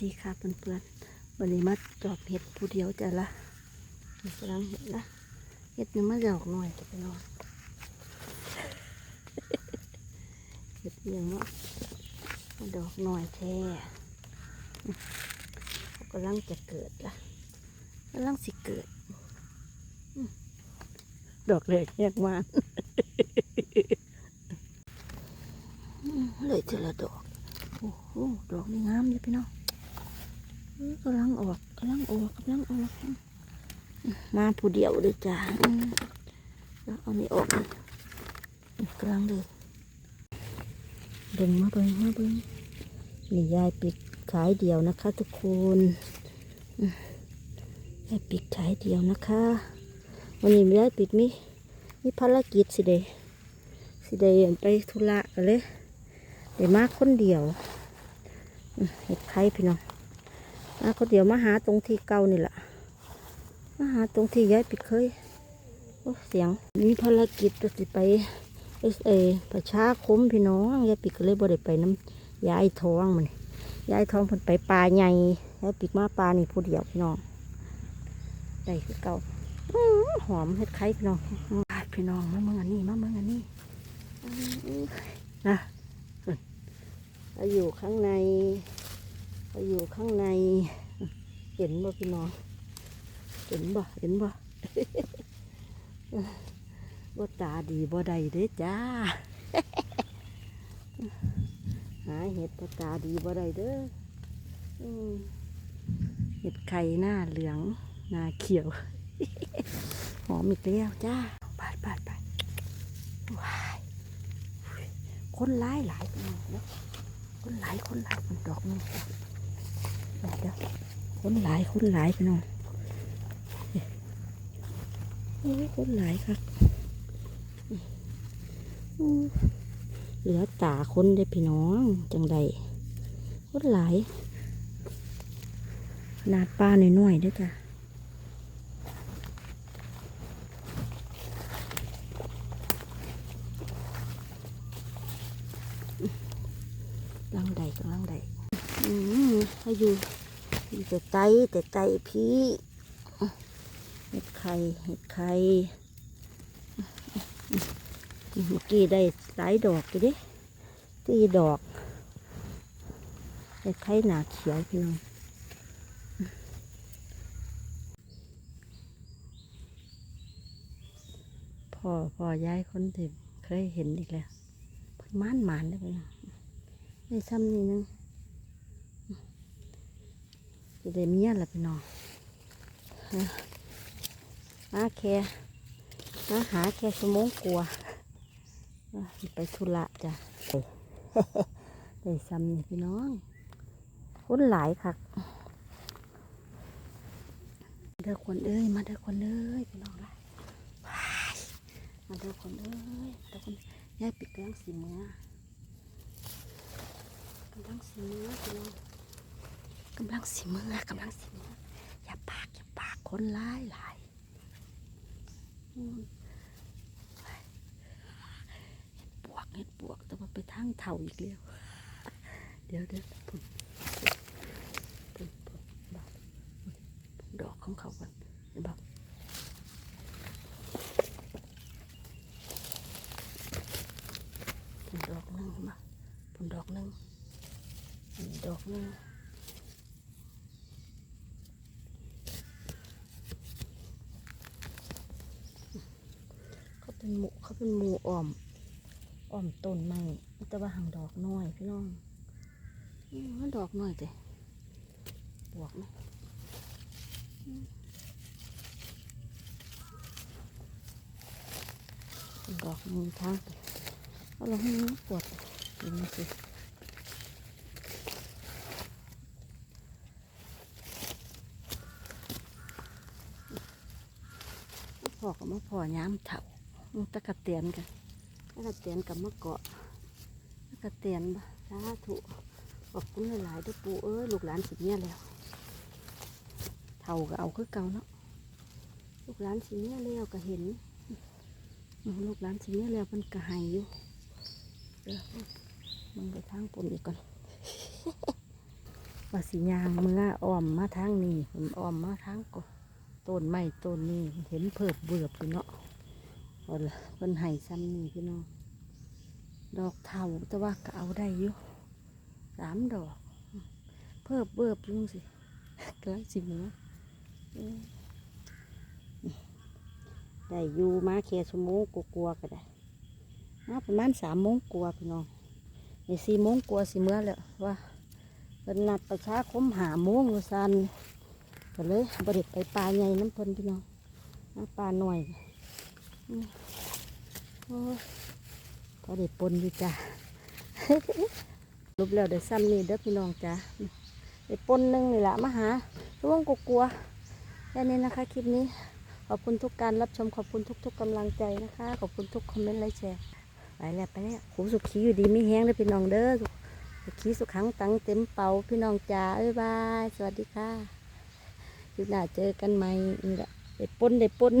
ดีค่ะเพื่อนๆวันนี้มาจอบเห็ดผู้เดียวจะละมีกำลังเห็ดละเห็ดนี่มาดอกหน่อยจะไปนอนเห็ดยังเนาะมาดอกหน่อยแท้กำลังจะเกิดละกำลังสิเกิด ดอกเล็กแยกมาเลยทีละดอก โอ้โห ดอกนี่งามเลยพี่น้องเอ้ย กำลังออกกำลังออกกำลังออกมาผู้เดียวเลยจ้าแล้วเอานี่ออกกลังเลยเบิ่งมาเบิ่งมาเบิ่งนี่ยายปิดขายเดียวนะคะ ทุกคนยายปิดขายเดียวนะคะ วันนี้ยายปิดมีมีภารกิจสิเดสิเดไปธุระกันเลยเดี๋ยวมาคนเดียวเห็ดไข่พี่น้อง มาคนเดี๋ยวมาหาตรงที่เก่านี่แหละมาหาตรงที่ย้ายปิดเคยโอ้เสียงมีภารกิจจะสิไปเอสเอประชาคมพี่น้องย้ายปิดก็เลยบ่ได้ไปน้ำย้ายท้องมันย้ายท้องเพิ่นไปปลาใหญ่ย้ายปิดมาปลานี่ผู้เดียวพี่น้องได้คือเก่าหอมเห็ดไข่พี่น้องพี่น้องมาเมืองอันนี้มาเมืองอันนี้นะเราอยู่ข้างใน อยู่ข้างใน เห็นบ่พี่น้องเห็นบ่เห็นบ่บ่ตาดีบ่ใดเด้จ้า หาเห็ดบ่ตาดีบ่ใดเด้อเห็ดไข่หน้าเหลืองหน้าเขียว หอมอีกแล้วจ้าปาดปาดปาดว้ายคนร้ายหลายเนาะคนหลายคนหลายคนดอกนึ คนหลายคนหลายพี่น้องโอ้คนหลายครับเหลือตาคนได้พี่น้องจังใดคนหลายขนาดปลาหน่อยๆด้วยจ้ะลังใดกำลังใดอื มให้อยู่อยู่แต่ไตแต่ไตพี่เห็ดไข่เห็ดไข่เมื่อกี้ได้หลายดอกอยู่เดิตีดอกเห็ดไข่หนาเขียวพี่น้องพ่อพ่อย้ายคนที่เคยเห็นอีกแล้วเพิ่นม่านหมานได้อพี่น้องได้ซ้ำนี่นึง จะได้เมียละพี่น้องมาแค่มาหาแค่สมงกลัวไปธุระจ้ะได้ซ้ำนี่พี่น้องคนหลายคักเด้อคนเอ้ยมาเด้อคนเอ้ยพี่น้องละมาเด้อคนเอ้ยเด้อคนยายปิดกลางสีเมือกำลังสีเมือพี่น้อง กำลังสีเมือกำลังสีเมืออย่าปากอย่าปากคนร้ายหลายเห็ดปวกเห็ดปวกแต่ว่าไปทางเถ่าอีกแล้วเดี๋ยวเดี๋ยวผมผมผมบอกผมดอกของเขาก่อนบอกผมดอกหนึงมาผมดอกหนึงอีกดอกหนึง เขาเป็นหมูเขาเป็นหมูอ่อมอ่อมต้นไม้แต่ว่าหางดอกน้อยพี่น้องอืมมันดอกน้อยแต่บวกไหมอืมดอกหนึงทางไปเอาลงให้มันปวดดูมาสิพ่อกับมาพ่อย้ำเถามัน ตะกะเตียนกันตะกะเตียนกับมะเกาะตะกะเตียนบ่สาธุขอบคุณหลายๆเด้วยปูเอ้ยลูกหลานสิเนี้ยแล้วเท่าก็เอาคือเก่าเนาะลูกหลานสิเนี้ยแล้วก็เห็นอืมลูกหลานสิเนี้ยแล้วมันก็ใหายอยู่เดี๋ยวมันไปทางปนอีกก่อนว่าสิยางเมื่ออ้อมมาทางนี้ผมอ้อมมาทางก็ต้นไม้ต้นนี้เห็นเพิบเบือบอยู่เนาะ เอาละเพิ่นไห้ซ้ำนี่พี่น้องดอกเทาแต่ว่าก็เอาได้อยู่สามดอก เพิบเบือบลุงสิกลังสิมือได้อยู่มาแค่ชั่วโมงกลัวๆก็ได้มาประมาณสามโมงกลัวพี่น้องในสี่โมงกลัวสิเมื่อแล้วว่าเป็นนัดประชาคมหาโมงว่าซันก็เลยบริไปปลาใหญ่น้ำพิ่นพี่น้องมาปลาหน่อย อืมโอ้ยพอได้ปนอยู่จ้ะรูปแล้วเดี๋ยวซ้ำนี่เด้อพี่น้องจ้ะได้ปนหนึงนี่แหละมาหาร่วงกลัวๆแค่นี้นะคะคลิปนี้ ขอบคุณทุกการรับชมขอบคุณทุก ๆกำลังใจนะคะ ขอบคุณทุกคอมเมนต์ไลค์แชร์ไปแล้วไปแล้วผมสุขีอยู่ดีไม่แห้งเด้อพี่น้องเด้อขี้สุขังตังเต็มเป่าพี่น้องจ๋าบ๊ายบาย สวัสดีค่ะคลิปหน้าเจอกันใหม่นี่แหละได้ปนได้ปน